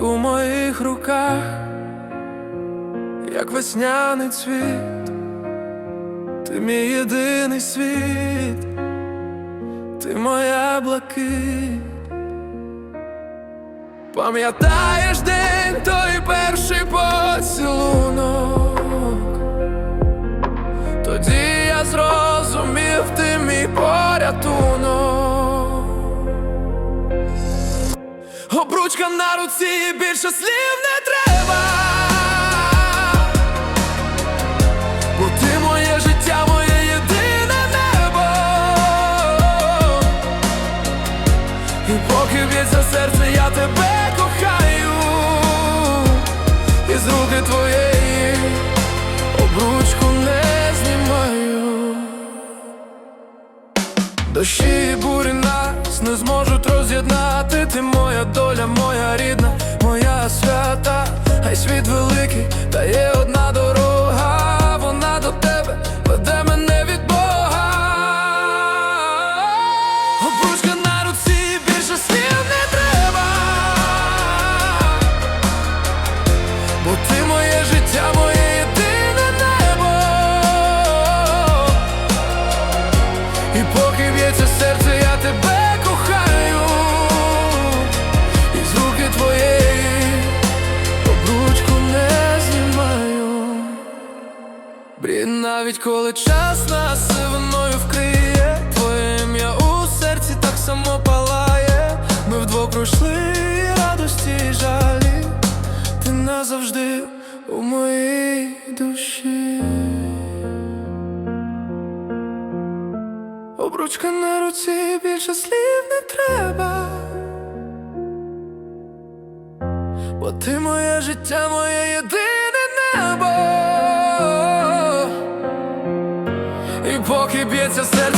У моїх руках, як весняний цвіт, ти мій єдиний світ, ти моя блакит, пам'ятаєш день той перший поцілунок, тоді я зрозумів ти мій порятунок. Обручка на руці, більше слів не треба. Бо ти моє життя, моє єдине небо. І поки б'ється серце, я тебе кохаю. І з руки твоєї Дощі і бурі нас не зможуть роз'єднати. Ти моя доля, моя рідна, моя свята, хай світ великий, та є одна Брід навіть коли час нас сивиною вкриє, твоє ім'я у серці так само палає. Ми вдвох пройшли радості і жалі, ти назавжди у моїй душі. Обручка на руці, більше слів не треба. Бо ти моє життя, моє єдине небо. б'ється серце